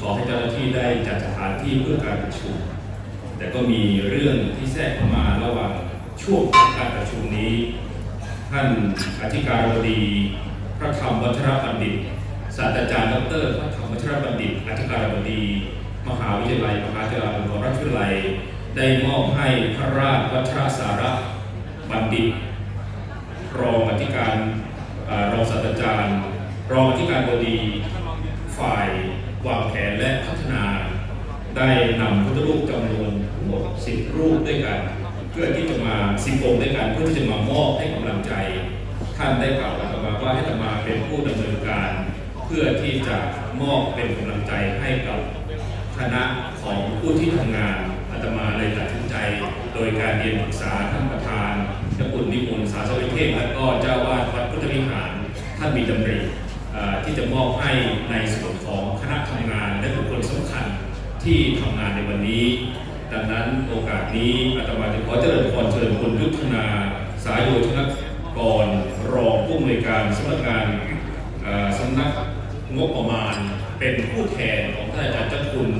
ขอให้เจ้าหน้าที่ได้จัดสถานที่เพื่อการประชุม แต่ก็มีเรื่องที่แทรกเข้ามาระหว่างช่วงของการประชุมนี้ ท่านอธิการบดีพระธรรมวัชรบัณฑิตศาสตราจารย์ดรพระธรรมวัชรบัณฑิตอธิการบดี มหาวิทยาลัยมหาจุฬาลงกรณราชวิทยาลัยได้มอบให้พระราชวัชรสาระบัณฑิต รองอธิการอรองศาสตราจารย์ รองอธิการบดีฝ่าย วางแผนและพัฒนาได้นำพุทธรูปจำนวนทั้งหมด10 รูปด้วยกัน เพื่อที่จะมาสิบองค์ด้วยกันเพื่อที่จะมามอบให้กำลังใจ ท่านได้กล่าวกับอาตมาว่าให้ตมาเป็นผู้ดำเนินการ เพื่อที่จะมอบเป็นกำลังใจให้กับคณะของผู้ที่ทำงานอาตมาเลยตัดสินใจ โดยการเรียนปรึกษาท่านประธานเจ้าคุณนิมนต์สาสวิเทศและก็เจ้าวาดวัดพุทธวิหารท่านมีดำริ ที่จะมอบให้ในส่วนของคณะทำงานและบุคคลสำคัญที่ทำงานในวันนี้ ดังนั้นโอกาสนี้อาตมาจะขอเจริญพรเชิญคุณยุทธนา สายโยธนกรรองผู้อำนวยการสำนักงานสำนักงบประมาณ เป็นผู้แทนของท่านอาจารย์เจ้าคุณ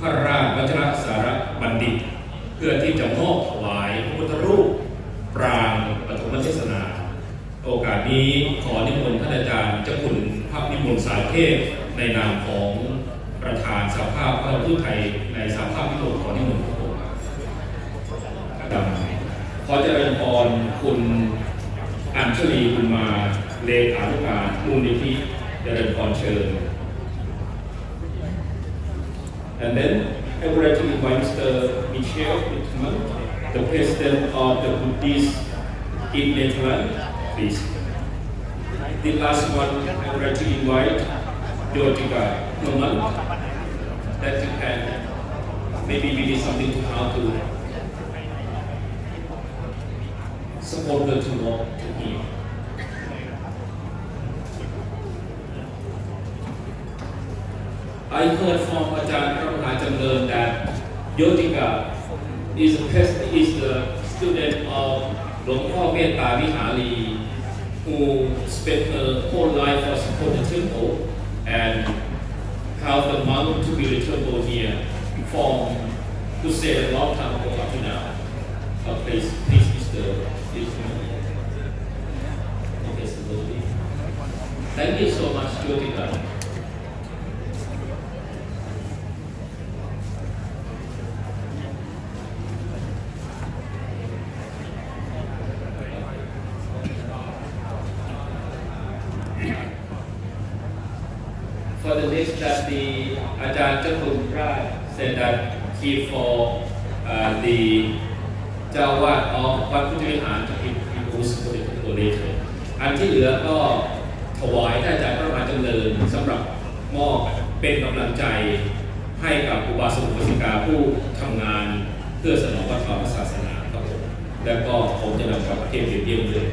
พระราชวัชรสารบัณฑิต เพื่อที่จะมอบถวายพระพุทธรูปปรางปฐมเทศนา โอกาสนี้ขอนิมนต์ท่านอาจารย์เจ้าคุณพระนิมนต์สายเทพในนามของประธานสาภาพพระพุทธไทยในสาภาพพิโรธขอนิมนต์พระองค์ครับขอเจริญพรคุณอัญชลีบุญมาเลขานุการมูลนิธิเจริญพรเชิญ And then I would like to invite Mr. Michel Wittmann, the president of the Buddhist in Netherlands, please. The last one, I would like to invite Jyotika Numan, that you can maybe we need something to how to support to walk to here. I heard from Ajahn Prabhupada Jamdar that Yotika is a is the student of Luang พ่ who spent her whole life support the temple and have the monk to a temple here from to say a long time ago up to now. Uh, please, please. Ishmael. Okay, slowly. Thank you so much, Yotika. For the list that the Ajahn Chakun Prai said that he for uh, the Jawad of Wat Pujivihan to be used for the later อันที่เหลือก็ถวายท่านอาจารย์พระมหาจำเริญสำหรับมอบเป็นกำลังใจให้กับอุบาสกอุบาสิกาผู้ทำงานเพื่อสนองพระธรรมศาสนาครับผมแล้วก็ผมจะนำกลับประเทศเยี่ยมเลย